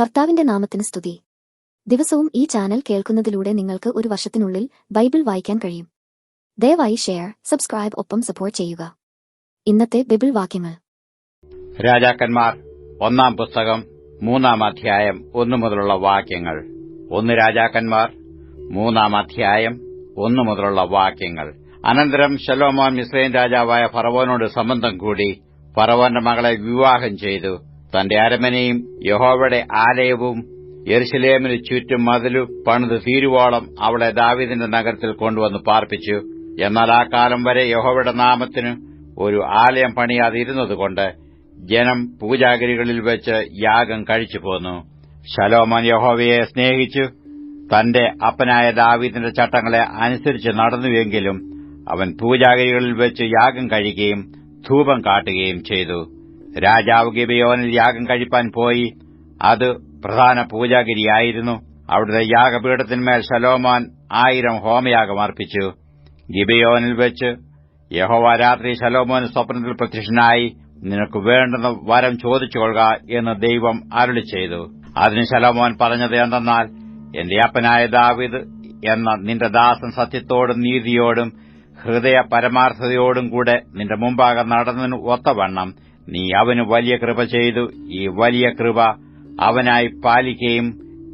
കർത്താവിന്റെ നാമത്തിന് സ്തുതി. ദിവസവും ഈ ചാനൽ കേൾക്കുന്നതിലൂടെ നിങ്ങൾക്ക് ഒരു വർഷത്തിനുള്ളിൽ ബൈബിൾ വായിക്കാൻ കഴിയും. ദയവായി ഷെയർ സബ്സ്ക്രൈബ് ഒപ്പം സപ്പോർട്ട് ചെയ്യുക. ഇന്നത്തെ ബൈബിൾ വാക്യങ്ങൾ. രാജാക്കന്മാർ ഒന്നാം പുസ്തകം മൂന്നാം അധ്യായം ഒന്നു മുതലുള്ള വാക്യങ്ങൾ. ഒന്ന് രാജാക്കന്മാർ മൂന്നാം അധ്യായം ഒന്നു മുതലുള്ള വാക്യങ്ങൾ. അനന്തരം ശലോമോൻ മിസ്രൈൻ രാജാവായ ഫറവോനോട് സംബന്ധം കൂടി ഫറവോന്റെ മകളെ വിവാഹം ചെയ്തു. തന്റെ അരമനയും യഹോവയുടെ ആലയവും യെരുസലേമിന് ചുറ്റും മതിലു പണിത് തീരുവോളം അവളെ ദാവിദിന്റെ നഗരത്തിൽ കൊണ്ടുവന്ന് പാർപ്പിച്ചു. എന്നാൽ ആ കാലം വരെ യഹോവയുടെ നാമത്തിന് ഒരു ആലയം പണിയാതിരുന്നതുകൊണ്ട് ജനം പൂജാഗിരികളിൽ വെച്ച് യാഗം കഴിച്ചു പോന്നു ശലോമോൻ യഹോവയെ സ്നേഹിച്ചു. തന്റെ അപ്പനായ ദാവീദിന്റെ ചട്ടങ്ങളെ അനുസരിച്ച് നടന്നുവെങ്കിലും അവൻ പൂജാഗിരികളിൽ വെച്ച് യാഗം കഴിക്കുകയും ധൂപം കാട്ടുകയും ചെയ്തു. രാജാവ് ഗിബയോനിൽ യാഗം കഴിപ്പാൻ പോയി. അത് പ്രധാന പൂജാഗിരിയായിരുന്നു. അവിടുത്തെ യാഗപീഠത്തിന്മേൽ ശലോമാൻ ആയിരം ഹോമയാഗം അർപ്പിച്ചു. ഗിബയോനിൽ വെച്ച് യഹോവ രാത്രി ശലോമോന് സ്വപ്നത്തിൽ പ്രത്യക്ഷനായി നിനക്ക് വേണ്ടുന്ന വരം ചോദിച്ചുകൊള്ളുക എന്ന് ദൈവം അരുളി ചെയ്തു. അതിന് ശലോമോൻ പറഞ്ഞത് എന്തെന്നാൽ എന്റെ അപ്പനായ ദാവിദ് എന്ന നിന്റെ ദാസൻ സത്യത്തോടും നീതിയോടും ഹൃദയ പരമാർത്ഥതയോടും കൂടെ നിന്റെ മുമ്പാകെ നടന്നതിന് ഒത്തവണ്ണം നീ അവന് വലിയ കൃപ ചെയ്തു. ഈ വലിയ കൃപ അവനായി പാലിക്കുകയും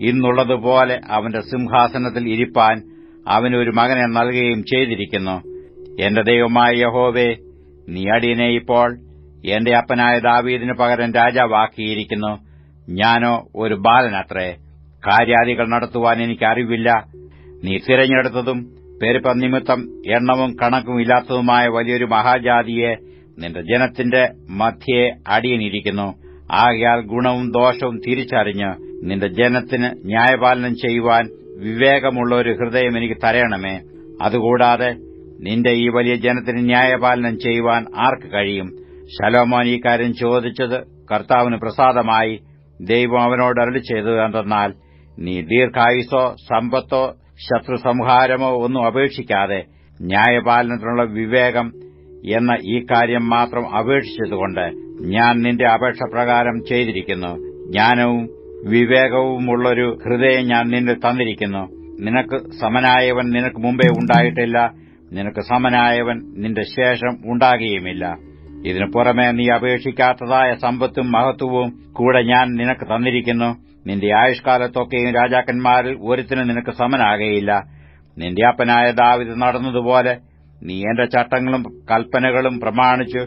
ഇന്നുള്ളതുപോലെ അവന്റെ സിംഹാസനത്തിൽ ഇരിപ്പാൻ അവനൊരു മകനെ നൽകുകയും ചെയ്തിരിക്കുന്നു. എന്റെ ദൈവമായ യഹോവേ നീ അടിയനെ ഇപ്പോൾ എന്റെ അപ്പനായ ദാവീദിന് പകരം രാജാവാക്കിയിരിക്കുന്നു. ഞാനോ ഒരു ബാലനത്രേ. കാര്യാദികൾ നടത്തുവാൻ എനിക്ക് അറിവില്ല. നീ തിരഞ്ഞെടുത്തതും പെരുപ്പം നിമിത്തം എണ്ണവും കണക്കും ഇല്ലാത്തതുമായ വലിയൊരു മഹാജാതിയെ നിന്റെ ജനത്തിന്റെ മധ്യയെ അടിയനിരിക്കുന്നു. ആകയാൽ ഗുണവും ദോഷവും തിരിച്ചറിഞ്ഞ് നിന്റെ ജനത്തിന് ന്യായപാലനം ചെയ്യുവാൻ വിവേകമുള്ള ഒരു ഹൃദയം എനിക്ക് തരയണമേ. അതുകൂടാതെ നിന്റെ ഈ വലിയ ജനത്തിന് ന്യായപാലനം ചെയ്യുവാൻ ആർക്ക് കഴിയും? ശലോമോൻ ഈ കാര്യം ചോദിച്ചത് കർത്താവിന് പ്രസാദമായി. ദൈവം അവനോട് അരളി ചെയ്തത് എന്തെന്നാൽ നീ ദീർഘായുസോ സമ്പത്തോ ശത്രു സംഹാരമോ ഒന്നും അപേക്ഷിക്കാതെ ന്യായപാലനത്തിനുള്ള വിവേകം എന്ന ഈ കാര്യം മാത്രം അപേക്ഷിച്ചതുകൊണ്ട് ഞാൻ നിന്റെ അപേക്ഷ പ്രകാരം ചെയ്തിരിക്കുന്നു. ജ്ഞാനവും വിവേകവുമുള്ളൊരു ഹൃദയം ഞാൻ നിന്നെ തന്നിരിക്കുന്നു. നിനക്ക് സമനായവൻ നിനക്ക് മുമ്പേ ഉണ്ടായിട്ടില്ല. നിനക്ക് സമനായവൻ നിന്റെ ശേഷം ഉണ്ടാകുകയുമില്ല. ഇതിനു പുറമെ നീ അപേക്ഷിക്കാത്തതായ സമ്പത്തും മഹത്വവും കൂടെ ഞാൻ നിനക്ക് തന്നിരിക്കുന്നു. നിന്റെ ആയുഷ്കാലത്തൊക്കെയും രാജാക്കന്മാരിൽ ഒരുത്തിന് നിനക്ക് സമനാകയില്ല. നിന്റെ അപ്പനായ ദാവിത് നടന്നതുപോലെ നീ എന്റെ ചട്ടങ്ങളും കൽപ്പനകളും പ്രമാണിച്ച്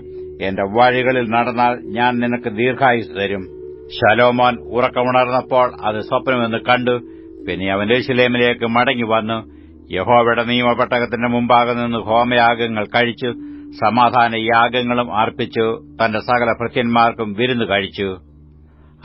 എന്റെ വഴികളിൽ നടന്നാൽ ഞാൻ നിനക്ക് ദീർഘായുസ് തരും. ശലോമോൻ ഉറക്കമുണർന്നപ്പോൾ അത് സ്വപ്നമെന്ന് കണ്ടു. പിന്നെ അവൻ ലേശിലേമിലേക്ക് മടങ്ങി വന്നു. യഹോവയുടെ നിയമപെട്ടകത്തിന്റെ മുമ്പാകെ നിന്ന് ഹോമയാഗങ്ങൾ കഴിച്ചു. സമാധാന യാഗങ്ങളും അർപ്പിച്ചു. തന്റെ സകല ഭൃത്യന്മാർക്കും വിരുന്ന് കഴിച്ചു.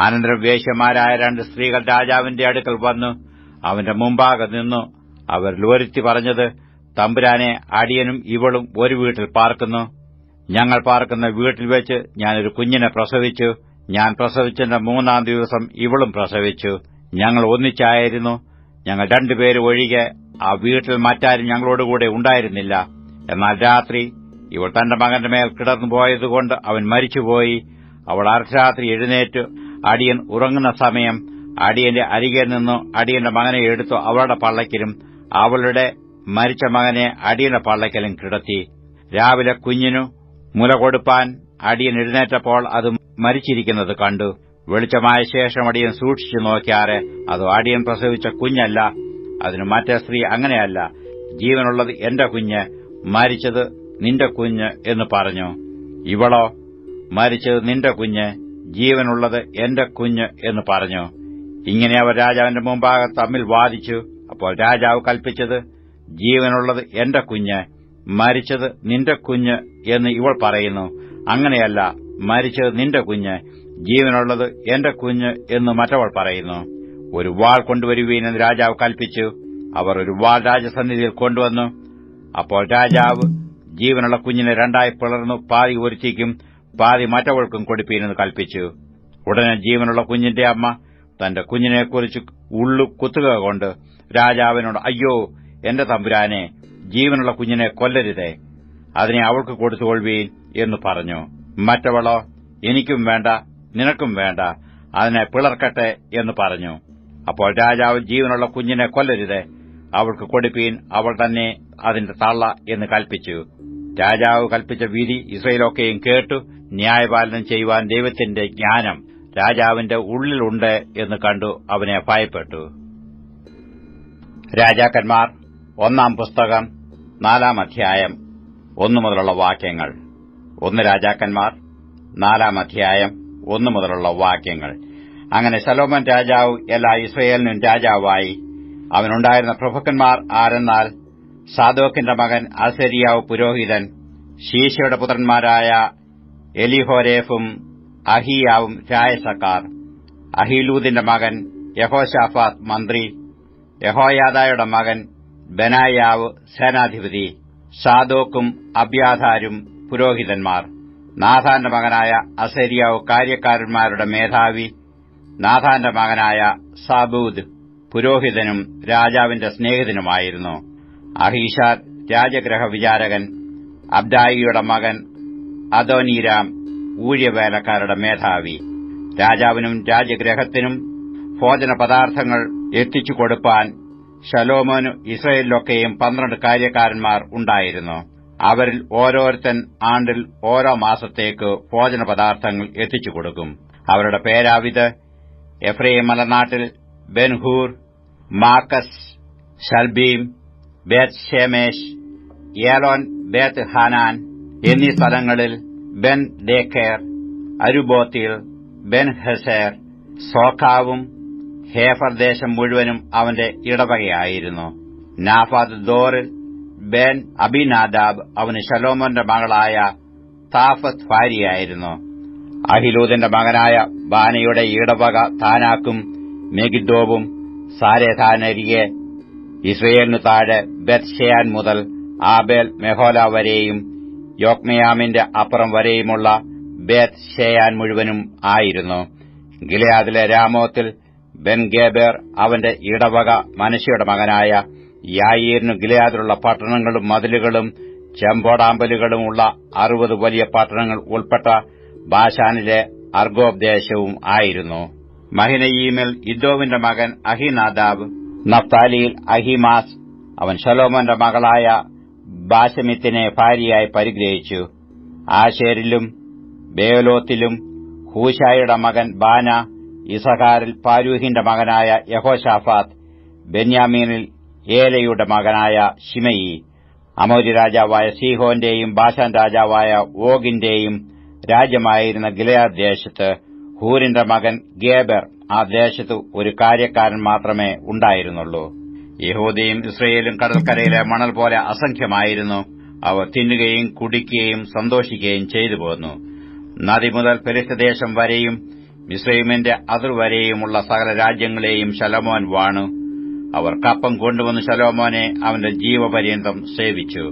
അനന്തരം വേശ്യമാരായ രണ്ട് സ്ത്രീകൾ രാജാവിന്റെ അടുക്കൽ വന്നു. അവന്റെ മുമ്പാകെ നിന്നു. അവരിൽ ഒരുത്തി പറഞ്ഞത് തമ്പുരാനെ അടിയനും ഇവളും ഒരു വീട്ടിൽ പാർക്കുന്നു. ഞങ്ങൾ പാർക്കുന്ന വീട്ടിൽ വെച്ച് ഞാനൊരു കുഞ്ഞിനെ പ്രസവിച്ചു. ഞാൻ പ്രസവിച്ചതിന്റെ മൂന്നാം ദിവസം ഇവളും പ്രസവിച്ചു. ഞങ്ങൾ ഒന്നിച്ചായിരുന്നു. ഞങ്ങൾ രണ്ടുപേരും ഒഴികെ ആ വീട്ടിൽ മറ്റാരും ഞങ്ങളോടുകൂടെ ഉണ്ടായിരുന്നില്ല. എന്നാൽ രാത്രി ഇവൾ തന്റെ മകന്റെ മേൽ കിടന്നു പോയതുകൊണ്ട് അവൻ മരിച്ചുപോയി. അവൾ അർദ്ധരാത്രി എഴുന്നേറ്റ്. അടിയൻ ഉറങ്ങുന്ന സമയം അടിയന്റെ അരികെ നിന്നു. അടിയന്റെ മകനെ എടുത്തു അവളുടെ പള്ളക്കിലും. അവളുടെ മരിച്ച മകനെ അടിയുടെ പള്ളയ്ക്കലും കിടത്തി. രാവിലെ കുഞ്ഞിനു മുല കൊടുപ്പാൻ അടിയൻ എഴുന്നേറ്റപ്പോൾ അത് മരിച്ചിരിക്കുന്നത് കണ്ടു. വെളിച്ചമായ ശേഷം അടിയൻ സൂക്ഷിച്ചു നോക്കിയാറെ അത് അടിയൻ പ്രസവിച്ച കുഞ്ഞല്ല അതിന് മറ്റേ സ്ത്രീ അങ്ങനെയല്ല. ജീവനുള്ളത് എന്റെ കുഞ്ഞ് മരിച്ചത് നിന്റെ കുഞ്ഞ് എന്ന് പറഞ്ഞു. ഇവളോ മരിച്ചത് നിന്റെ കുഞ്ഞ് ജീവനുള്ളത് എന്റെ കുഞ്ഞ് എന്ന് പറഞ്ഞു. ഇങ്ങനെ അവർ രാജാവിന്റെ മുമ്പാകെ തമ്മിൽ വാദിച്ചു. അപ്പോൾ രാജാവ് കൽപ്പിച്ചത് ജീവനുള്ളത് എന്റെ കുഞ്ഞ് മരിച്ചത് നിന്റെ കുഞ്ഞ് എന്ന് ഇവൾ പറയുന്നു. അങ്ങനെയല്ല മരിച്ചത് നിന്റെ കുഞ്ഞ് ജീവനുള്ളത് എന്റെ കുഞ്ഞ് എന്ന് മറ്റവൾ പറയുന്നു. ഒരു വാൾ കൊണ്ടുവരുവീനെന്ന് രാജാവ് കൽപ്പിച്ചു. അവർ ഒരു വാൾ രാജസന്നിധിയിൽ കൊണ്ടുവന്നു. അപ്പോൾ രാജാവ് ജീവനുള്ള കുഞ്ഞിനെ രണ്ടായി പിളർന്നു പാതി ഒരുത്തിക്കും പാതി മറ്റവൾക്കും കൊടുപ്പീനെന്ന് കൽപ്പിച്ചു. ഉടനെ ജീവനുള്ള കുഞ്ഞിന്റെ അമ്മ തന്റെ കുഞ്ഞിനെക്കുറിച്ച് ഉള്ളു കുത്തുക കൊണ്ട് രാജാവിനോട് അയ്യോ എന്റെ തമ്പുരാനെ ജീവനുള്ള കുഞ്ഞിനെ കൊല്ലരുതേ. അതിനെ അവൾക്ക് കൊടുത്തുകൊള്ളുവീൻ എന്ന് പറഞ്ഞു. മറ്റവളോ എനിക്കും വേണ്ട നിനക്കും വേണ്ട അതിനെ പിളർക്കട്ടെ എന്ന് പറഞ്ഞു. അപ്പോൾ രാജാവ് ജീവനുള്ള കുഞ്ഞിനെ കൊല്ലരുത്. അവൾക്ക് കൊടുപ്പീൻ അവൾ തന്നെ അതിന്റെ തള്ള എന്ന് കൽപ്പിച്ചു. രാജാവ് കൽപ്പിച്ച വിധി ഇസ്രയേലൊക്കെയും കേട്ടു. ന്യായപാലനം ചെയ്യുവാൻ ദൈവത്തിന്റെ ജ്ഞാനം രാജാവിന്റെ ഉള്ളിലുണ്ട് എന്ന് കണ്ടു. അവനെ ഭയപ്പെട്ടു. രാജാക്കന്മാർ ഒന്നാം പുസ്തകം നാലാം അധ്യായം ഒന്നു മുതലുള്ള വാക്യങ്ങൾ. ഒന്ന് രാജാക്കന്മാർ നാലാം അധ്യായം ഒന്നു മുതലുള്ള വാക്യങ്ങൾ. അങ്ങനെ ശലോമൻ രാജാവ് എല്ലാ ഇസ്രയേലിനും രാജാവായി. അവനുണ്ടായിരുന്ന പ്രഭുക്കന്മാർ ആരെന്നാൽ? സാദോക്കിന്റെ മകൻ അസരിയാവ് പുരോഹിതൻ ശീശയുടെ പുത്രന്മാരായ എലിഹോരേഫും അഹിയാവും രായസക്കാർ. അഹിലൂദിന്റെ മകൻ യഹോഷാഫാത്ത് മന്ത്രി. യഹോയാദായുടെ മകൻ ബനായാവ് സേനാധിപതി സാദോക്കും അബ്യാധാരും പുരോഹിതന്മാർ നാഥാന്റെ മകനായ അസരിയാവ് കാര്യക്കാരന്മാരുടെ മേധാവി നാഥാന്റെ മകനായ സാബൂദ് പുരോഹിതനും രാജാവിന്റെ സ്നേഹിതനുമായിരുന്നു. അഹീഷാർ രാജഗ്രഹ വിചാരകൻ അബ്ദായിയുടെ മകൻ അദോനീരാം ഊഴിയവേലക്കാരുടെ മേധാവി. രാജാവിനും രാജഗ്രഹത്തിനും ഭോജന പദാർത്ഥങ്ങൾ എത്തിച്ചു കൊടുപ്പാൻ ഷലോമോനു ഇസ്രയേലിലൊക്കെയും പന്ത്രണ്ട് കാര്യക്കാരന്മാർ ഉണ്ടായിരുന്നു. അവരിൽ ഓരോരുത്തൻ ആണ്ടിൽ ഓരോ മാസത്തേക്ക് ഭോജന പദാർത്ഥങ്ങൾ എത്തിച്ചു കൊടുക്കും. അവരുടെ പേരാവിത് എഫ്രൈം മലനാട്ടിൽ ബെൻഹൂർ മാക്കസ് ഷൽബീം ബേത്ത് ഷേമേഷ് ഏലോൻ ബേത്ത് ഹാനാൻ എന്നീ സ്ഥലങ്ങളിൽ ബെൻ ഡേക്കേർ അരുബോത്തിൽ ബെൻ ഹെസേർ സോഖാവും ഹേഫർ ദേശം മുഴുവനും അവന്റെ ഇടവകയായിരുന്നു. നാഫാദ് ദോറിൽ ബെൻ അബിനാദാബ് അവന് ശലോമോന്റെ മകളായ താഫത്ത് ഭാര്യയായിരുന്നു. അഹിലൂദിന്റെ മകനായ ബാനയുടെ ഇടവക താനാക്കും മെഗിദോവും സാരേഥാനരിയെ ഇസ്രയേലിനു താഴെ ബെത്ഷയാൻ മുതൽ ആബേൽ മെഹോല വരെയും യോക്മയാമിന്റെ അപ്പുറം വരെയുമുള്ള ബേത് ഷെയാൻ മുഴുവനും ആയിരുന്നു. ഗിലയാദിലെ രാമോത്തിൽ ബെൻ ഗേബേർ അവന്റെ ഇടവക മനുഷ്യയുടെ മകനായ യായീറിനു ഗിലയാദിലുള്ള പട്ടണങ്ങളും മതിലുകളും ചെമ്പോടാമ്പലുകളും ഉള്ള അറുപത് വലിയ പട്ടണങ്ങൾ ഉൾപ്പെട്ട ബാഷാനിലെ അർഗോബ് ദേശവും ആയിരുന്നു. മഹിനയീമിൽ ഇദ്ദോവിന്റെ മകൻ അഹിനാദാബ് നഫ്താലിയിൽ അഹിമാസ് അവൻ ശലോമന്റെ മകളായ ബാശമിത്തിനെ ഭാര്യയായി പരിഗ്രഹിച്ചു. ആശേരിലും ബേലോത്തിലും ഹൂഷായുടെ മകൻ ബാന ഇസഹാറിൽ പാരൂഹിന്റെ മകനായ യഹോഷാഫാത്ത് ബെന്യാമീനിൽ ഏലയുടെ മകനായ ഷിമയി അമോരി രാജാവായ സീഹോന്റെയും ബാഷാൻ രാജാവായ ഓഗിന്റെയും രാജ്യമായിരുന്ന ഗിലയാദ് ദേശത്ത് ഹൂരിന്റെ മകൻ ഗേബർ ആ ദേശത്ത് ഒരു കാര്യക്കാരൻ മാത്രമേ ഉണ്ടായിരുന്നുള്ളൂ. യഹൂദയും ഇസ്രയേലും കടൽക്കരയിലെ മണൽ പോലെ അസംഖ്യമായിരുന്നു. അവ തിന്നുകയും കുടിക്കുകയും സന്തോഷിക്കുകയും ചെയ്തു പോന്നു. നദി മുതൽ പെരുത്തദേശം വരെയും മിസ്രൈമിന്റെ അതിർവരെയുമുള്ള സകല രാജ്യങ്ങളെയും ശലോമോൻ വാണു. അവർ കപ്പം കൊണ്ടുവന്ന് ശലോമോനെ അവന്റെ ജീവപര്യന്തം സേവിച്ചു.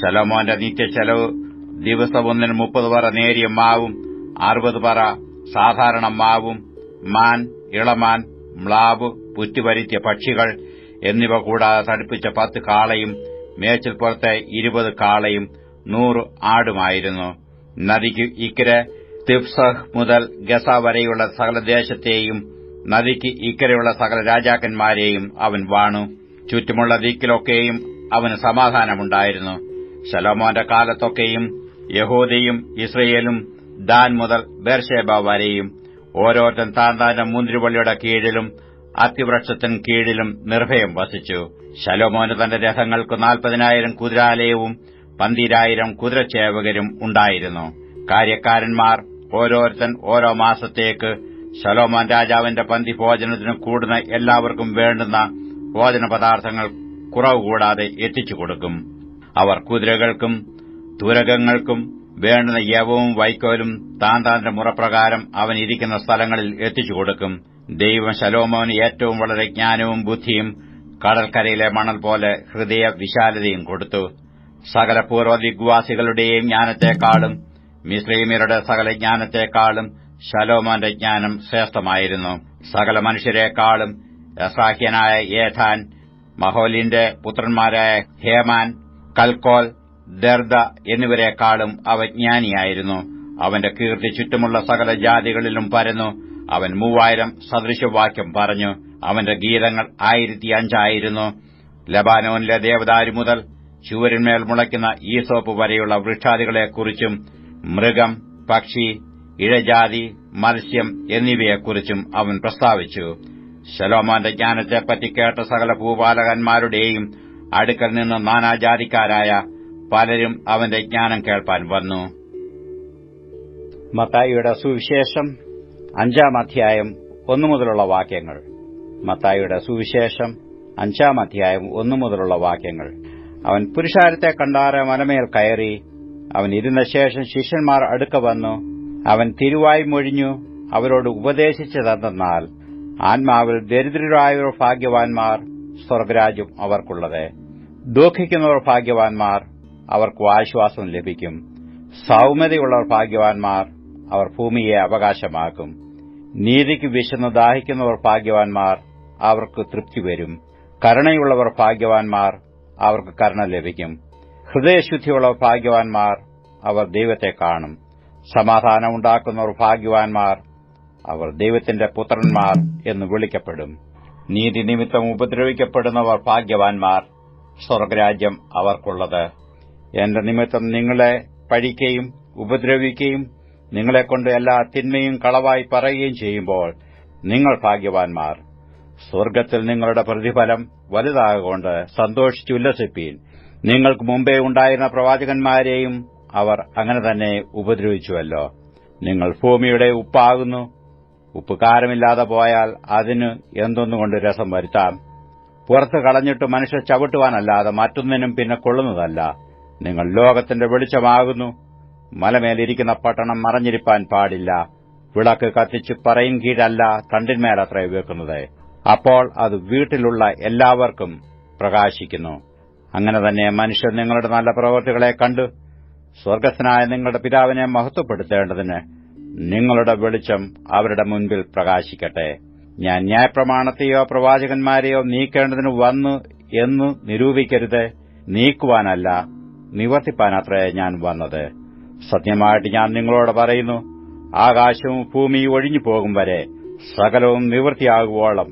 ശലോമോന്റെ നിത്യച്ചെലവ് ദിവസമൊന്നിന് മുപ്പത് പറ നേരിയ മാവും അറുപത് പറ സാധാരണ മാവും മാൻ ഇളമാൻ മ്ലാവ് പുറ്റുപരുത്തിയ പക്ഷികൾ എന്നിവ കൂടാതെ തടിപ്പിച്ച പത്ത് കാളയും മേച്ചിൽപ്പുറത്തെ ഇരുപത് കാളയും നൂറ് ആടുമായിരുന്നു. നദിക്ക് ഇക്കരെ തിഫ്സഹ് മുതൽ ഗസ വരെയുള്ള സകല ദേശത്തെയും നദിക്ക് ഇക്കരെയുള്ള സകല രാജാക്കന്മാരെയും അവൻ വാണു. ചുറ്റുമുള്ള ദിക്കിലൊക്കെയും അവന് സമാധാനമുണ്ടായിരുന്നു. ശലോമോന്റെ കാലത്തൊക്കെയും യഹൂദയും ഇസ്രയേലും ദാൻ മുതൽ ബേർഷേബ വരെയും ഓരോരുത്തൻ താൻ താന്റെ മുന്തിരിവള്ളിയുടെ കീഴിലും അത്തിവൃക്ഷത്തിന് കീഴിലും നിർഭയം വസിച്ചു. ശലോമോന് തന്റെ രഥങ്ങൾക്ക് നാൽപ്പതിനായിരം കുതിരാലയവും പന്തിരായിരം കുതിരച്ചേവകരും ഉണ്ടായിരുന്നു. കാര്യക്കാരന്മാർ ഓരോരുത്തൻ ഓരോ മാസത്തേക്ക് ശലോമോൻ രാജാവിന്റെ പന്തി ഭോജനത്തിന് കൂടുന്ന എല്ലാവർക്കും വേണ്ടുന്ന ഭോജന പദാർത്ഥങ്ങൾ കുറവ് കൂടാതെ എത്തിച്ചു കൊടുക്കും. അവർ കുതിരകൾക്കും തുരകങ്ങൾക്കും വേണ്ടുന്ന യവവും വൈക്കോലും താൻ താന്റെ മുറപ്രകാരം അവൻ ഇരിക്കുന്ന സ്ഥലങ്ങളിൽ എത്തിച്ചു കൊടുക്കും. ദൈവം ശലോമോന് ഏറ്റവും വളരെ ജ്ഞാനവും ബുദ്ധിയും കടൽക്കരയിലെ മണൽ പോലെ ഹൃദയ വിശാലതയും കൊടുത്തു. സകല പൂർവദിഗ്വാസികളുടെയും ജ്ഞാനത്തെക്കാളും മിശ്രീമിയരുടെ സകല ജ്ഞാനത്തെക്കാളും ശലോമോന്റെ ജ്ഞാനം ശ്രേഷ്ഠമായിരുന്നു. സകല മനുഷ്യരെക്കാളും യസാഹ്യനായ ഏഥാൻ മഹോലിന്റെ പുത്രന്മാരായ ഹേമാൻ കൽക്കോൽ ദർദ എന്നിവരെക്കാളും അവജ്ഞാനിയായിരുന്നു അവന്റെ കീർത്തി ചുറ്റുമുള്ള സകല ജാതികളിലും പരന്നു. അവൻ മൂവായിരം സദൃശവാക്യം പറഞ്ഞു. അവന്റെ ഗീതങ്ങൾ ആയിരത്തി അഞ്ചായിരുന്നു ലബാനോനിലെ ദേവദാരി മുതൽ ചുവരിന്മേൽ മുളയ്ക്കുന്ന ഈസോപ്പ് വരെയുള്ള വൃക്ഷാദികളെക്കുറിച്ചും മൃഗം പക്ഷി ഇഴജാതി മത്സ്യം എന്നിവയെക്കുറിച്ചും അവൻ പ്രസ്താവിച്ചു. ശലോമാന്റെ ജ്ഞാനത്തെപ്പറ്റി കേട്ട സകല ഭൂപാലകന്മാരുടെയും അടുക്കൽ നിന്ന് നാനാജാതിക്കാരായ പലരും അവന്റെ ജ്ഞാനം കേൾപ്പാൻ വന്നു. മത്തായിയുടെ സുവിശേഷം അഞ്ചാം അധ്യായം ഒന്നുമുതലുള്ള വാക്യങ്ങൾ. മത്തായിയുടെ സുവിശേഷം അഞ്ചാം അധ്യായം ഒന്നുമുതലുള്ള വാക്യങ്ങൾ. അവൻ പുരുഷാരത്തെ കണ്ടാറ് മലമേൽ കയറി അവൻ ഇരുന്ന ശേഷം ശിഷ്യന്മാർ അടുക്ക വന്നു. അവൻ തിരുവായി മൊഴിഞ്ഞു അവരോട് ഉപദേശിച്ചതെന്നാൽ ആത്മാവിൽ ദരിദ്രരായവർ ഭാഗ്യവാൻമാർ സ്വർഗരാജ്യം അവർക്കുള്ളത്. ദുഃഖിക്കുന്നവർ ഭാഗ്യവാൻമാർ അവർക്ക് ആശ്വാസം ലഭിക്കും. സൗമ്യതയുള്ളവർ ഭാഗ്യവാൻമാർ അവർ ഭൂമിയെ അവകാശമാക്കും. നീതിക്ക് വിശന്ന് ദാഹിക്കുന്നവർ ഭാഗ്യവാൻമാർ അവർക്ക് തൃപ്തി വരും. കരുണയുള്ളവർ ഭാഗ്യവാൻമാർ അവർക്ക് കരുണ ലഭിക്കും. ഹൃദയശുദ്ധിയുള്ളവർ ഭാഗ്യവാൻമാർ അവർ ദൈവത്തെ കാണും. സമാധാനം ഉണ്ടാക്കുന്നവർ ഭാഗ്യവാൻമാർ അവർ ദൈവത്തിന്റെ പുത്രന്മാർ എന്ന് വിളിക്കപ്പെടും. നീതി നിമിത്തം ഉപദ്രവിക്കപ്പെടുന്നവർ ഭാഗ്യവാൻമാർ സ്വർഗരാജ്യം അവർക്കുള്ളത്. എന്റെ നിമിത്തം നിങ്ങളെ പഴിക്കുകയും ഉപദ്രവിക്കുകയും നിങ്ങളെക്കൊണ്ട് എല്ലാ തിന്മയും കളവായി പറയുകയും ചെയ്യുമ്പോൾ നിങ്ങൾ ഭാഗ്യവാൻമാർ സ്വർഗത്തിൽ നിങ്ങളുടെ പ്രതിഫലം വലുതാകൊണ്ട് സന്തോഷിച്ചുല്ലസിപ്പീൻ. നിങ്ങൾക്ക് മുമ്പേ ഉണ്ടായിരുന്ന പ്രവാചകന്മാരെയും അവർ അങ്ങനെ തന്നെ ഉപദ്രവിച്ചുവല്ലോ. നിങ്ങൾ ഭൂമിയുടെ ഉപ്പാകുന്നു. ഉപ്പ് കാരമില്ലാതെ പോയാൽ അതിന് എന്തൊന്നുകൊണ്ട് രസം വരുത്താം? പുറത്ത് കളഞ്ഞിട്ട് മനുഷ്യർ ചവിട്ടുവാനല്ലാതെ മറ്റൊന്നിനും പിന്നെ കൊള്ളുന്നതല്ല. നിങ്ങൾ ലോകത്തിന്റെ വെളിച്ചമാകുന്നു. മലമേലിരിക്കുന്ന പട്ടണം മറഞ്ഞിരിപ്പാൻ പാടില്ല. വിളക്ക് കത്തിച്ച് പറയും കീഴല്ല തണ്ടിന്മേലത്രേ വെക്കുന്നത് അപ്പോൾ അത് വീട്ടിലുള്ള എല്ലാവർക്കും പ്രകാശിക്കുന്നു. അങ്ങനെ തന്നെ മനുഷ്യർ നിങ്ങളുടെ നല്ല പ്രവൃത്തികളെ കണ്ടു സ്വർഗസ്ഥനായ നിങ്ങളുടെ പിതാവിനെ മഹത്വപ്പെടുത്തേണ്ടതിന് നിങ്ങളുടെ വെളിച്ചം അവരുടെ മുൻപിൽ പ്രകാശിക്കട്ടെ. ഞാൻ ന്യായപ്രമാണത്തെയോ പ്രവാചകന്മാരെയോ നീക്കേണ്ടതിന് വന്നു എന്ന് നിരൂപിക്കരുത്. നീക്കുവാനല്ല നിവർത്തിപ്പാനത്രേ ഞാൻ വന്നത്. സത്യമായിട്ട് ഞാൻ നിങ്ങളോട് പറയുന്നു ആകാശവും ഭൂമിയും ഒഴിഞ്ഞു പോകും വരെ സകലവും നിവൃത്തിയാകുവോളം.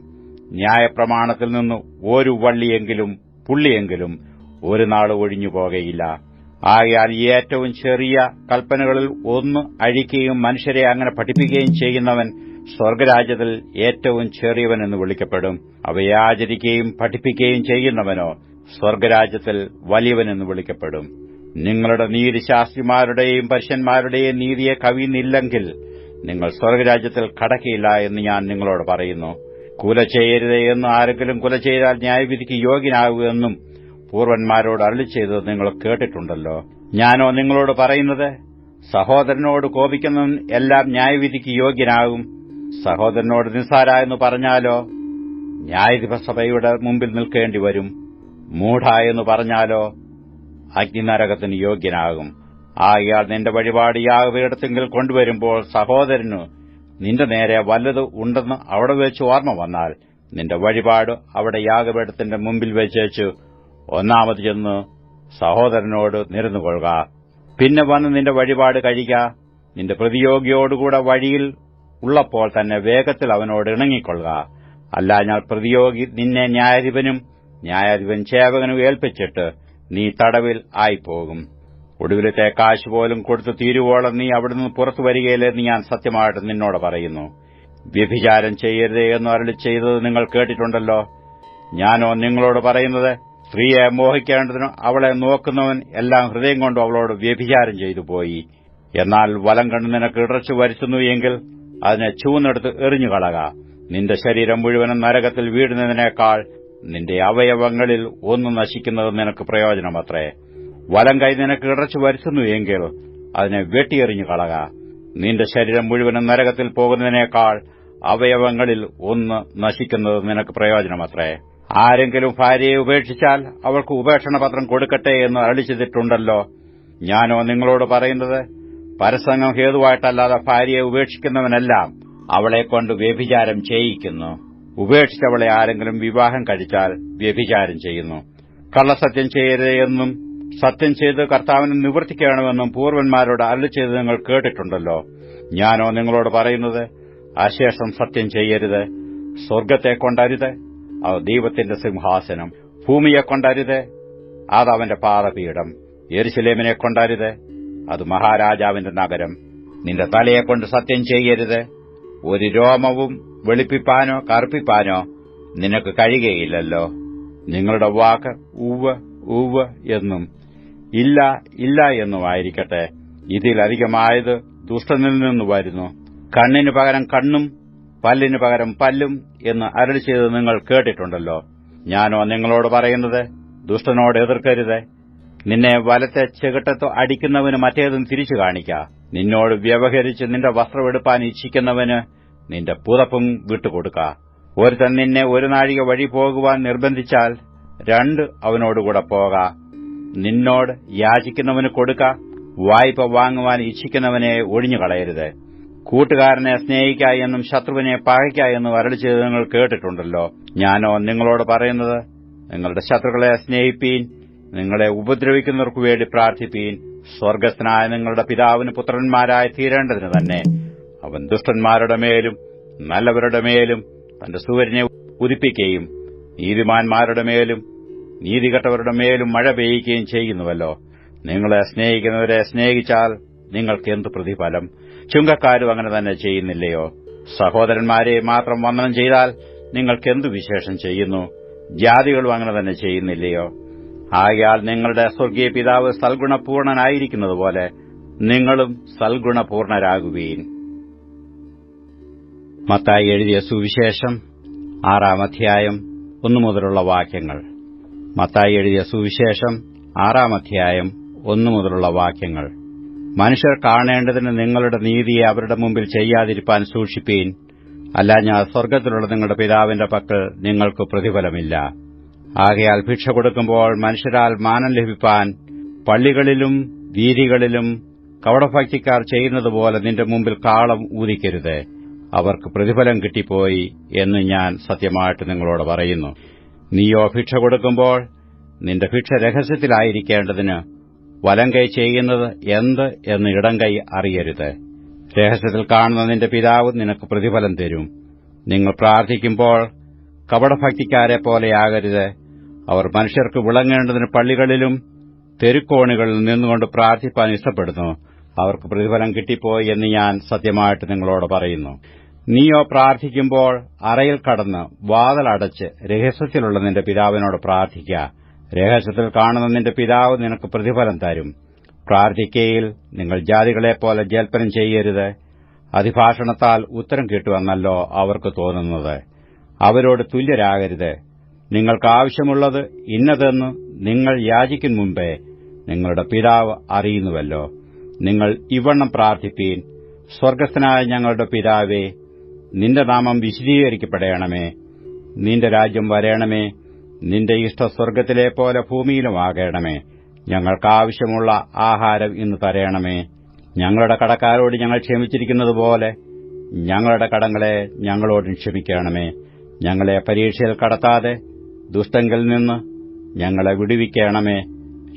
ന്യായപ്രമാണത്തിൽ നിന്ന് ഒരു വള്ളിയെങ്കിലും പുള്ളിയെങ്കിലും ഒരു നാൾ ഒഴിഞ്ഞു പോകയില്ല. ആകയാൽ ഈ ഏറ്റവും ചെറിയ കൽപ്പനകളിൽ ഒന്ന് അഴിക്കുകയും മനുഷ്യരെ അങ്ങനെ പഠിപ്പിക്കുകയും ചെയ്യുന്നവൻ സ്വർഗരാജ്യത്തിൽ ഏറ്റവും ചെറിയവൻ എന്ന് വിളിക്കപ്പെടും. അവയെ ആചരിക്കുകയും പഠിപ്പിക്കുകയും ചെയ്യുന്നവനോ സ്വർഗരാജ്യത്തിൽ വലിയവനെന്ന് വിളിക്കപ്പെടും. നിങ്ങളുടെ നീതിശാസ്ത്രിമാരുടെയും പരുഷന്മാരുടെയും നീതിയെ കവിയുന്നില്ലെങ്കിൽ നിങ്ങൾ സ്വർഗരാജ്യത്തിൽ കടക്കയില്ല എന്ന് ഞാൻ നിങ്ങളോട് പറയുന്നു. കുല ചെയ്യരുതേ എന്ന് ആരെങ്കിലും കുല ചെയ്താൽ ന്യായവിധിക്ക് യോഗ്യനാകുമെന്നും പൂർവന്മാരോട് അരളി ചെയ്തത് നിങ്ങൾ കേട്ടിട്ടുണ്ടല്ലോ. ഞാനോ നിങ്ങളോട് പറയുന്നത് സഹോദരനോട് കോപിക്കുന്നവൻ എല്ലാം ന്യായവിധിക്ക് യോഗ്യനാകും. സഹോദരനോട് നിസ്സാര പറഞ്ഞാലോ ന്യായാധിപസഭയുടെ മുമ്പിൽ നിൽക്കേണ്ടി വരും. മൂഢ എന്ന് പറഞ്ഞാലോ അഗ്നിനരകത്തിന് യോഗ്യനാകും. ആകയാൽ നിന്റെ വഴിപാട് യാഗപീഠത്തെങ്കിൽ കൊണ്ടുവരുമ്പോൾ സഹോദരന് നിന്റെ നേരെ വല്ലത് ഉണ്ടെന്ന് അവിടെ വെച്ച് ഓർമ്മ വന്നാൽ നിന്റെ വഴിപാട് അവിടെ യാഗപീഠത്തിന്റെ മുമ്പിൽ വെച്ചേച്ചു ഒന്നാമത് ചെന്ന് സഹോദരനോട് നിരന്നുകൊള്ളുക പിന്നെ വന്ന് നിന്റെ വഴിപാട് കഴിക്ക. നിന്റെ പ്രതിയോഗിയോടുകൂടെ വഴിയിൽ ഉള്ളപ്പോൾ തന്നെ വേഗത്തിൽ അവനോട് ഇണങ്ങിക്കൊള്ളുക. അല്ല ഞാൻ പ്രതിയോഗി നിന്നെ ന്യായാധിപനും ന്യായാധിപൻ സേവകനും ഏൽപ്പിച്ചിട്ട് നീ തടവിൽ ആയിപ്പോകും. ഒടുവിലത്തെ കാശ് പോലും കൊടുത്തു തീരുവോളം നീ അവിടുന്ന് പുറത്തു വരികയില്ലെന്ന് ഞാൻ സത്യമായിട്ട് നിന്നോട് പറയുന്നു. വ്യഭിചാരം ചെയ്യരുത് എന്ന് അരളി ചെയ്തത് നിങ്ങൾ കേട്ടിട്ടുണ്ടല്ലോ. ഞാനോ നിങ്ങളോട് പറയുന്നത് സ്ത്രീയെ മോഹിക്കേണ്ടതിനും അവളെ നോക്കുന്നവൻ എല്ലാം ഹൃദയം കൊണ്ട് അവളോട് വ്യഭിചാരം ചെയ്തു പോയി. എന്നാൽ വലം കണ്ട് നിനക്ക് ഇടർച്ചു വരുത്തുന്നു എങ്കിൽ അതിനെ ചൂന്നെടുത്ത് എറിഞ്ഞുകളക നിന്റെ ശരീരം മുഴുവനും നരകത്തിൽ വീഴുന്നതിനേക്കാൾ നിന്റെ അവയവങ്ങളിൽ ഒന്ന് നശിക്കുന്നത് നിനക്ക് പ്രയോജനമത്രേ. വലം കൈ നിനക്ക് ഇടർച്ചു വരുത്തുന്നു എങ്കിൽ അതിനെ വെട്ടിയെറിഞ്ഞു കളക. നിന്റെ ശരീരം മുഴുവനും നരകത്തിൽ പോകുന്നതിനേക്കാൾ അവയവങ്ങളിൽ ഒന്ന് നശിക്കുന്നത് നിനക്ക് പ്രയോജനമത്രേ. ആരെങ്കിലും ഭാര്യയെ ഉപേക്ഷിച്ചാൽ അവൾക്ക് ഉപേക്ഷണപത്രം കൊടുക്കട്ടെ എന്ന് അരളിച്ചിട്ടുണ്ടല്ലോ ഞാനോ നിങ്ങളോട് പറയുന്നത് പരസംഗം ഹേതുവായിട്ടല്ലാതെ ഭാര്യയെ ഉപേക്ഷിക്കുന്നവനെല്ലാം അവളെ കൊണ്ട് വ്യഭിചാരം ചെയ്യിക്കുന്നു. ഉപേക്ഷിച്ചവളെ ആരെങ്കിലും വിവാഹം കഴിച്ചാൽ വ്യഭിചാരം ചെയ്യുന്നു. കള്ളസത്യം ചെയ്യരുതെന്നും സത്യം ചെയ്ത് കർത്താവിന് നിവർത്തിക്കണമെന്നും പൂർവന്മാരോട് അരളി ചെയ്ത് നിങ്ങൾ കേട്ടിട്ടുണ്ടല്ലോ. ഞാനോ നിങ്ങളോട് പറയുന്നത് അശേഷം സത്യം ചെയ്യരുത് സ്വർഗത്തെ കൊണ്ടരുത് ദൈവത്തിന്റെ സിംഹാസനം. ഭൂമിയെ കൊണ്ടരുത്. അത് അവന്റെ പാദപീഠം. യെരുശലേമിനെ കൊണ്ടരുത്. അത് മഹാരാജാവിന്റെ നഗരം. നിന്റെ തലയെ കൊണ്ട് സത്യം ചെയ്യരുത്. ഒരു രോമവും വെളുപ്പിപ്പാനോ കറുപ്പിപ്പാനോ നിനക്ക് കഴിയുകയില്ലല്ലോ. നിങ്ങളുടെ വാക്ക് ഉവ് ഉവ് എന്നും ഇല്ല ഇല്ല എന്നുമായിരിക്കട്ടെ ഇതിലധികമായത് ദുഷ്ടനിൽ നിന്ന് വരുന്നു. കണ്ണിന് പകരം കണ്ണും പല്ലിന് പകരം പല്ലും എന്ന് അരളി ചെയ്ത് നിങ്ങൾ കേട്ടിട്ടുണ്ടല്ലോ. ഞാനോ നിങ്ങളോട് പറയുന്നത്? ദുഷ്ടനോട് എതിർക്കരുത്. നിന്നെ വലത്തെ ചെകിട്ടത്ത് അടിക്കുന്നവന് മറ്റേതും തിരിച്ചു കാണിക്ക. നിന്നോട് വ്യവഹരിച്ച് നിന്റെ വസ്ത്രമെടുപ്പാൻ ഇച്ഛിക്കുന്നവന് നിന്റെ പുതപ്പും വിട്ടുകൊടുക്ക. ഒരുത്തൻ നിന്നെ ഒരു നാഴിക വഴി പോകുവാൻ നിർബന്ധിച്ചാൽ രണ്ട് അവനോടുകൂടെ പോക. നിന്നോട് യാചിക്കുന്നവന് കൊടുക്ക. വായ്പ വാങ്ങുവാൻ ഇച്ഛിക്കുന്നവനെ ഒഴിഞ്ഞുകളയരുത്. കൂട്ടുകാരനെ സ്നേഹിക്ക എന്നും ശത്രുവിനെ പകയ്ക്ക എന്നും അരളി ചെയ്ത് നിങ്ങൾ കേട്ടിട്ടുണ്ടല്ലോ. ഞാനോ നിങ്ങളോട് പറയുന്നത് നിങ്ങളുടെ ശത്രുക്കളെ സ്നേഹിപ്പീൻ നിങ്ങളെ ഉപദ്രവിക്കുന്നവർക്കു വേണ്ടി പ്രാർത്ഥിപ്പീൻ സ്വർഗസ്ഥനായ നിങ്ങളുടെ പിതാവിന് പുത്രന്മാരായി തീരേണ്ടതിന് തന്നെ. അവൻ ദുഷ്ടന്മാരുടെ മേലും നല്ലവരുടെ മേലും തന്റെ സൂര്യനെ ഉദിപ്പിക്കുകയും നീതിമാന്മാരുടെ മേലും നീതികെട്ടവരുടെ മേലും മഴ പെയ്യുകയും ചെയ്യുന്നുവല്ലോ. നിങ്ങളെ സ്നേഹിക്കുന്നവരെ സ്നേഹിച്ചാൽ നിങ്ങൾക്ക് എന്ത് പ്രതിഫലം? ചുങ്കക്കാരും അങ്ങനെ തന്നെ ചെയ്യുന്നില്ലയോ? സഹോദരന്മാരെ മാത്രം വന്ദനം ചെയ്താൽ നിങ്ങൾക്ക് എന്തു വിശേഷം ചെയ്യുന്നു? ജാതികളും അങ്ങനെ തന്നെ ചെയ്യുന്നില്ലയോ? ആകയാൽ നിങ്ങളുടെ സ്വർഗീയ പിതാവ് സൽഗുണപൂർണനായിരിക്കുന്നതുപോലെ നിങ്ങളും സൽഗുണപൂർണരാകുകയും മത്തായി എഴുതിയ സുവിശേഷം ആറാം അധ്യായം ഒന്നു മുതലുള്ള വാക്യങ്ങൾ. മത്തായി എഴുതിയ സുവിശേഷം ആറാം അധ്യായം ഒന്നു മുതലുള്ള വാക്യങ്ങൾ. മനുഷ്യർ കാണേണ്ടതിന് നിങ്ങളുടെ നീതിയെ അവരുടെ മുമ്പിൽ ചെയ്യാതിരിപ്പാൻ സൂക്ഷിപ്പീൻ. അല്ല ഞാൻ സ്വർഗത്തിലുള്ള നിങ്ങളുടെ പിതാവിന്റെ പക്കൽ നിങ്ങൾക്ക് പ്രതിഫലമില്ല. ആകയാൽ ഭിക്ഷ കൊടുക്കുമ്പോൾ മനുഷ്യരാൽ മാനം ലഭിപ്പാൻ പള്ളികളിലും വീതികളിലും കവടഭക്തിക്കാർ ചെയ്യുന്നതുപോലെ നിന്റെ മുമ്പിൽ കാളം ഊതിക്കരുത്. അവർക്ക് പ്രതിഫലം കിട്ടിപ്പോയി എന്ന് ഞാൻ സത്യമായിട്ട് നിങ്ങളോട് പറയുന്നു. നീയോ ഭിക്ഷ കൊടുക്കുമ്പോൾ നിന്റെ ഭിക്ഷ രഹസ്യത്തിലായിരിക്കേണ്ടതിന് വലം കൈ ചെയ്യുന്നത് എന്ത് എന്ന് ഇടം കൈ അറിയരുത്. രഹസ്യത്തിൽ കാണുന്ന നിന്റെ പിതാവ് നിനക്ക് പ്രതിഫലം തരും. നിങ്ങൾ പ്രാർത്ഥിക്കുമ്പോൾ കപടഭക്തിക്കാരെ പോലെയാകരുത് അവർ മനുഷ്യർക്ക് വിളങ്ങേണ്ടതിന് പള്ളികളിലും തെരുക്കോണുകളിൽ നിന്നുകൊണ്ട് പ്രാർത്ഥിപ്പാൻ ഇഷ്ടപ്പെടുന്നു. അവർക്ക് പ്രതിഫലം കിട്ടിപ്പോയി എന്ന് ഞാൻ സത്യമായിട്ട് നിങ്ങളോട് പറയുന്നു. നീയോ പ്രാർത്ഥിക്കുമ്പോൾ അറയിൽ കടന്ന് വാതലടച്ച് രഹസ്യത്തിലുള്ള നിന്റെ പിതാവിനോട് പ്രാർത്ഥിക്ക രഹസ്യത്തിൽ കാണുന്ന നിന്റെ പിതാവ് നിനക്ക് പ്രതിഫലം തരും. പ്രാർത്ഥിക്കയിൽ നിങ്ങൾ ജാതികളെപ്പോലെ ജൽപ്പനം ചെയ്യരുത്. അതിഭാഷണത്താൽ ഉത്തരം കിട്ടുമെന്നല്ലോ അവർക്ക് തോന്നുന്നത്. അവരോട് തുല്യരാകരുത്. നിങ്ങൾക്ക് ആവശ്യമുള്ളത് ഇന്നതെന്ന് നിങ്ങൾ യാചിക്കും മുമ്പേ നിങ്ങളുടെ പിതാവ് അറിയുന്നുവല്ലോ. നിങ്ങൾ ഇവണ്ണം പ്രാർത്ഥിപ്പീൻ. സ്വർഗസ്ഥനായ ഞങ്ങളുടെ പിതാവേ നിന്റെ നാമം വിശദീകരിക്കപ്പെടണമേ. നിന്റെ രാജ്യം വരേണമേ. നിന്റെ ഇഷ്ട സ്വർഗത്തിലെ പോലെ ഭൂമിയിലുമാകണമേ. ഞങ്ങൾക്കാവശ്യമുള്ള ആഹാരം ഇന്ന് തരയണമേ ഞങ്ങളുടെ കടക്കാരോട് ഞങ്ങൾ ക്ഷമിച്ചിരിക്കുന്നതുപോലെ ഞങ്ങളുടെ കടങ്ങളെ ഞങ്ങളോടും ക്ഷമിക്കണമേ. ഞങ്ങളെ പരീക്ഷയിൽ കടത്താതെ ദുഷ്ടങ്കിൽ നിന്ന് ഞങ്ങളെ വിടുവിക്കണമേ.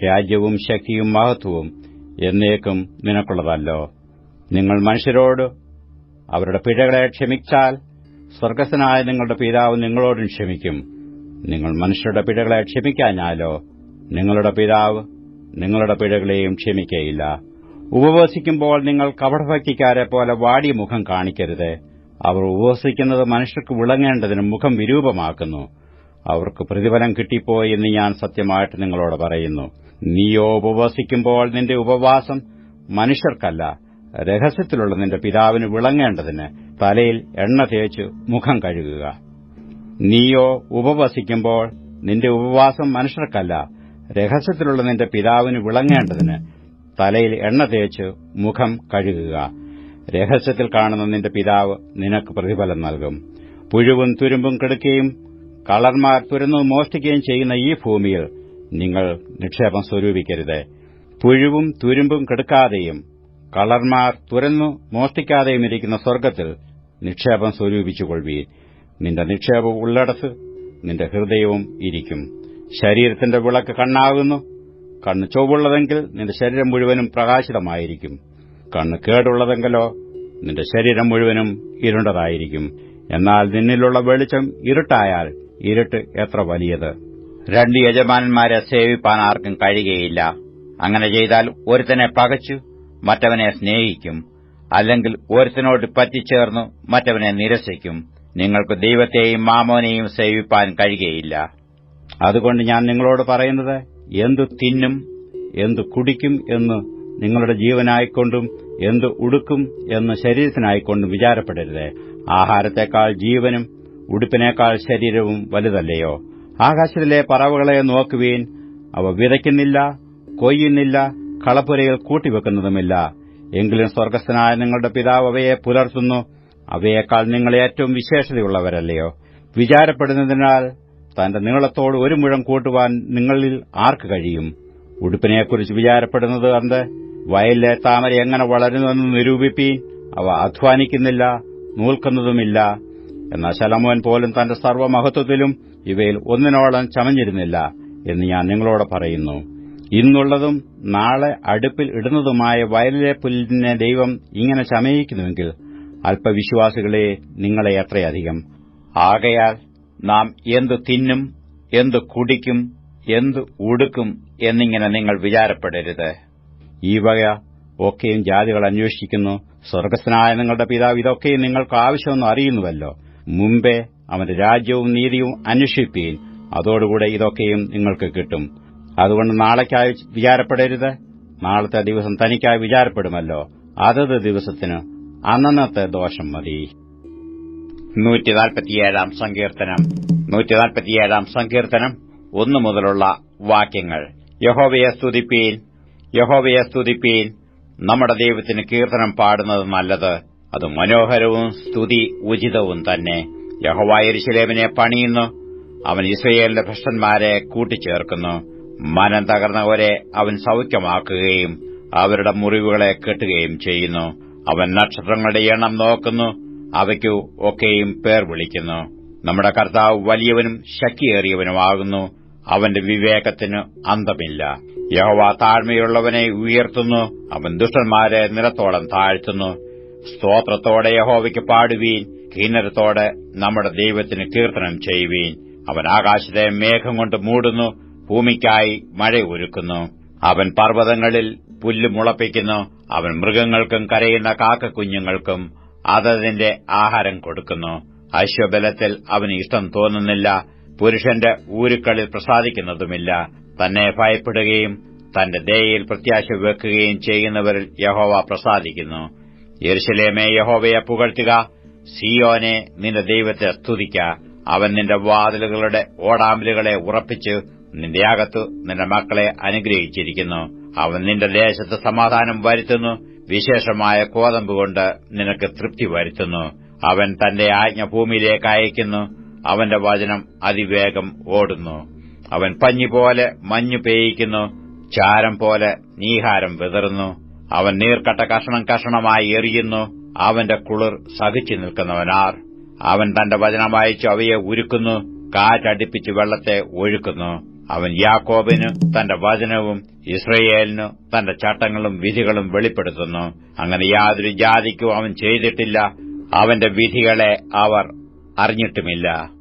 രാജ്യവും ശക്തിയും മഹത്വവും എന്നേക്കും നിനക്കുള്ളതല്ലോ. നിങ്ങൾ മനുഷ്യരോട് അവരുടെ പിഴകളെ ക്ഷമിച്ചാൽ സ്വർഗസ്ഥനായ നിങ്ങളുടെ പിതാവ് നിങ്ങളോടും ക്ഷമിക്കും. നിങ്ങൾ മനുഷ്യരുടെ പിഴകളെ ക്ഷമിക്കാനാലോ നിങ്ങളുടെ പിതാവ് നിങ്ങളുടെ പിഴകളെയും ക്ഷമിക്കയില്ല. ഉപവസിക്കുമ്പോൾ നിങ്ങൾ കപടഭക്തിക്കാരെ പോലെ വാടിയ മുഖം കാണിക്കരുത്. അവർ ഉപവസിക്കുന്നത് മനുഷ്യർക്ക് വിളങ്ങേണ്ടതിന് മുഖം വിരൂപമാക്കുന്നു. അവർക്ക് പ്രതിഫലം കിട്ടിപ്പോയി എന്ന് ഞാൻ സത്യമായിട്ട് നിങ്ങളോട് പറയുന്നു. നീയോ ഉപവസിക്കുമ്പോൾ നിന്റെ ഉപവാസം മനുഷ്യർക്കല്ല. രഹസ്യത്തിലുള്ള നിന്റെ പിതാവിന് വിളങ്ങേണ്ടതിന് തലയിൽ എണ്ണ തേച്ച് മുഖം കഴുകുക. നീയോ ഉപവസിക്കുമ്പോൾ നിന്റെ ഉപവാസം മനുഷ്യർക്കല്ല. രഹസ്യത്തിലുള്ള നിന്റെ പിതാവിന് വിളങ്ങേണ്ടതിന് തലയിൽ എണ്ണ തേച്ച് മുഖം കഴുകുക. രഹസ്യത്തിൽ കാണുന്ന നിന്റെ പിതാവ് നിനക്ക് പ്രതിഫലം നൽകും. പുഴുവും തുരുമ്പും കെടുക്കുകയും കളർമാർ തുരന്നു മോഷ്ടിക്കുകയും ചെയ്യുന്ന ഈ ഭൂമിയിൽ നിങ്ങൾ നിക്ഷേപം സ്വരൂപിക്കരുത്. പുഴുവും തുരുമ്പും കെടുക്കാതെയും കളർമാർ തുരന്നു മോഷ്ടിക്കാതെയും ഇരിക്കുന്ന സ്വർഗത്തിൽ നിക്ഷേപം സ്വരൂപിച്ചുകൊള്ളുവീൻ. നിന്റെ നിക്ഷേപം ഉള്ളിടത്ത് നിന്റെ ഹൃദയവും ഇരിക്കും. ശരീരത്തിന്റെ വിളക്ക് കണ്ണാകുന്നു. കണ്ണ് ചൊവ്വുള്ളതെങ്കിൽ നിന്റെ ശരീരം മുഴുവനും പ്രകാശിതമായിരിക്കും. കണ്ണ് കേടുള്ളതെങ്കിലോ നിന്റെ ശരീരം മുഴുവനും ഇരുണ്ടതായിരിക്കും. എന്നാൽ നിന്നിലുള്ള വെളിച്ചം ഇരുട്ടായാൽ ഇരുട്ട് എത്ര വലിയത്? രണ്ട് യജമാനന്മാരെ സേവിപ്പാൻ ആർക്കും കഴിയുകയില്ല. അങ്ങനെ ചെയ്താൽ ഒരുത്തനെ പകച്ചു മറ്റവനെ സ്നേഹിക്കും. അല്ലെങ്കിൽ ഒരുത്തനോട് പറ്റിച്ചേർന്നു മറ്റവനെ നിരസിക്കും. നിങ്ങൾക്ക് ദൈവത്തെയും മാമോനെയും സേവിപ്പാൻ കഴിയുകയില്ല. അതുകൊണ്ട് ഞാൻ നിങ്ങളോട് പറയുന്നത് എന്തു തിന്നും എന്തു കുടിക്കും എന്ന് നിങ്ങളുടെ ജീവനായിക്കൊണ്ടും എന്തു ഉടുക്കും എന്ന് ശരീരത്തിനായിക്കൊണ്ടും വിചാരപ്പെടരുത്. ആഹാരത്തെക്കാൾ ജീവനും ഉടുപ്പിനേക്കാൾ ശരീരവും വലുതല്ലയോ? ആകാശത്തിലെ പറവുകളെ നോക്കുവീൻ അവ വിതയ്ക്കുന്നില്ല കൊയ്യുന്നില്ല കളപ്പുരയിൽ കൂട്ടിവെക്കുന്നതുമില്ല. എങ്കിലും സ്വർഗസ്ഥനായ നിങ്ങളുടെ പിതാവ് അവയെ പുലർത്തുന്നു അവയേക്കാൾ നിങ്ങൾ ഏറ്റവും വിശേഷതയുള്ളവരല്ലയോ? വിചാരപ്പെടുന്നതിനാൽ തന്റെ നീളത്തോട് ഒരു മുഴം കൂട്ടുവാൻ നിങ്ങളിൽ ആർക്ക് കഴിയും? ഉടുപ്പിനെക്കുറിച്ച് വിചാരപ്പെടുന്നത് കണ്ട് വയലിലെ താമര എങ്ങനെ വളരുന്നുവെന്ന് നിരൂപിപ്പീൻ അവ അധ്വാനിക്കുന്നില്ല നൂൽക്കുന്നതുമില്ല. എന്നാൽ ശലമോൻ പോലും തന്റെ സർവമഹത്വത്തിലും ഇവയിൽ ഒന്നിനോളം ചമഞ്ഞിരുന്നില്ല എന്ന് ഞാൻ നിങ്ങളോട് പറയുന്നു. ഇന്നുള്ളതും നാളെ അടുപ്പിൽ ഇടുന്നതുമായ വയലിലെ പുല്ലിനെ ദൈവം ഇങ്ങനെ ചമയിക്കുന്നുവെങ്കിൽ അല്പവിശ്വാസികളെ നിങ്ങളെ അത്രയധികം. ആകയാൽ നാം എന്തു തിന്നും എന്തു കുടിക്കും എന്തു ഉടുക്കും എന്നിങ്ങനെ നിങ്ങൾ വിചാരപ്പെടരുത്. ഈ വക ഒക്കെയും ജാതികൾ അന്വേഷിക്കുന്നു. സ്വർഗസ്നായ നിങ്ങളുടെ പിതാവ് ഇതൊക്കെയും നിങ്ങൾക്ക് ആവശ്യമെന്ന് അറിയുന്നുവല്ലോ. മുമ്പേ അവന്റെ രാജ്യവും നീതിയും അന്വേഷിപ്പീൻ. അതോടുകൂടെ ഇതൊക്കെയും നിങ്ങൾക്ക് കിട്ടും. അതുകൊണ്ട് നാളേക്കായി വിചാരപ്പെടരുത്. നാളത്തെ ദിവസം തനിക്കായി വിചാരപ്പെടുമല്ലോ. അതത് ദിവസത്തിന് അന്നന്നത്തെ ദോഷം മതി. നൂറ്റിനാൽപ്പത്തിയേഴാം സങ്കീർത്തനം. നൂറ്റിനാൽപ്പത്തിയേഴാം സങ്കീർത്തനം ഒന്നു മുതലുള്ള വാക്യങ്ങൾ. യഹോവയെ സ്തുതിപ്പീൻ. യഹോവയെ സ്തുതിപ്പീൻ. നമ്മുടെ ദൈവത്തിന് കീർത്തനം പാടുന്നത് നല്ലത്. അത് മനോഹരവും സ്തുതി ഉചിതവും തന്നെ. യഹോവ യെരുശലേമിനെ പണിയുന്നു. അവൻ ഇസ്രയേലിന്റെ ഭ്രഷ്ടന്മാരെ കൂട്ടിച്ചേർക്കുന്നു. മനം തകർന്നവരെ അവൻ സൌഖ്യമാക്കുകയും അവരുടെ മുറിവുകളെ കെട്ടുകയും ചെയ്യുന്നു. അവൻ നക്ഷത്രങ്ങളുടെ എണ്ണം നോക്കുന്നു അവയ്ക്കു ഒക്കെയും പേർ വിളിക്കുന്നു. നമ്മുടെ കർത്താവ് വലിയവനും ശക്തിയേറിയവനുമാകുന്നു അവന്റെ വിവേകത്തിന് അന്തമില്ല. യഹോവ താഴ്മയുള്ളവനെ ഉയർത്തുന്നു അവൻ ദുഷ്ടന്മാരെ നിലത്തോളം താഴ്ത്തുന്നു. സ്തോത്രത്തോടെ യഹോവയ്ക്ക് പാടുവീൻ കിന്നരത്തോടെ നമ്മുടെ ദൈവത്തിന് കീർത്തനം ചെയ്യുവീൻ. അവൻ ആകാശത്തെ മേഘം കൊണ്ട് മൂടുന്നു ഭൂമിക്കായി മഴ ഒരുക്കുന്നു. അവൻ പർവതങ്ങളിൽ പുല്ല് മുളപ്പിക്കുന്നു അവൻ മൃഗങ്ങൾക്കും കരയുന്ന കാക്കക്കുഞ്ഞുങ്ങൾക്കും അതതിന്റെ ആഹാരം കൊടുക്കുന്നു. അശ്വബലത്തിൽ അവന് ഇഷ്ടം തോന്നുന്നില്ല. പുരുഷന്റെ ഊരുക്കളിൽ പ്രസാദിക്കുന്നതുമില്ല. തന്നെ ഭയപ്പെടുകയും തന്റെ ദയയിൽ പ്രത്യാശ വെക്കുകയും ചെയ്യുന്നവരിൽ യഹോവ പ്രസാദിക്കുന്നു. യെരുശലേമേ യഹോവയെ പുകഴ്ത്തുക. സിയോനെ നിന്റെ ദൈവത്തെ സ്തുതിക്ക. അവൻ നിന്റെ വാതിലുകളുടെ ഓടാമ്പലുകളെ ഉറപ്പിച്ച് നിന്റെ അകത്തു നിന്റെ മക്കളെ അനുഗ്രഹിച്ചിരിക്കുന്നു. അവൻ നിന്റെ ദേശത്ത് സമാധാനം വരുത്തുന്നു. വിശേഷമായ കോതമ്പ് കൊണ്ട് നിനക്ക് തൃപ്തി വരുത്തുന്നു. അവൻ തന്റെ ആജ്ഞ ഭൂമിയിലേക്ക് അയക്കുന്നു അവന്റെ വചനം അതിവേഗം ഓടുന്നു. അവൻ പഞ്ഞി പോലെ മഞ്ഞു പേയിക്കുന്നു ചാരം പോലെ നീഹാരം വിതറുന്നു. അവൻ നീർക്കട്ട കഷണം കഷണമായി എറിയുന്നു. അവന്റെ കുളിർ സഹിച്ചു നിൽക്കുന്നവനാർ. അവൻ തന്റെ വചനം അയച്ചു അവയെ ഉരുക്കുന്നു. കാറ്റടിപ്പിച്ച് വെള്ളത്തെ ഒഴുക്കുന്നു. അവൻ യാക്കോബിന് തന്റെ വചനവും ഇസ്രയേലിന് തന്റെ ചട്ടങ്ങളും വിധികളും വെളിപ്പെടുത്തുന്നു. അങ്ങനെ യാതൊരു ജാതിക്കും അവൻ ചെയ്തിട്ടില്ല. അവന്റെ വിധികളെ അവർ അറിഞ്ഞിട്ടുമില്ല.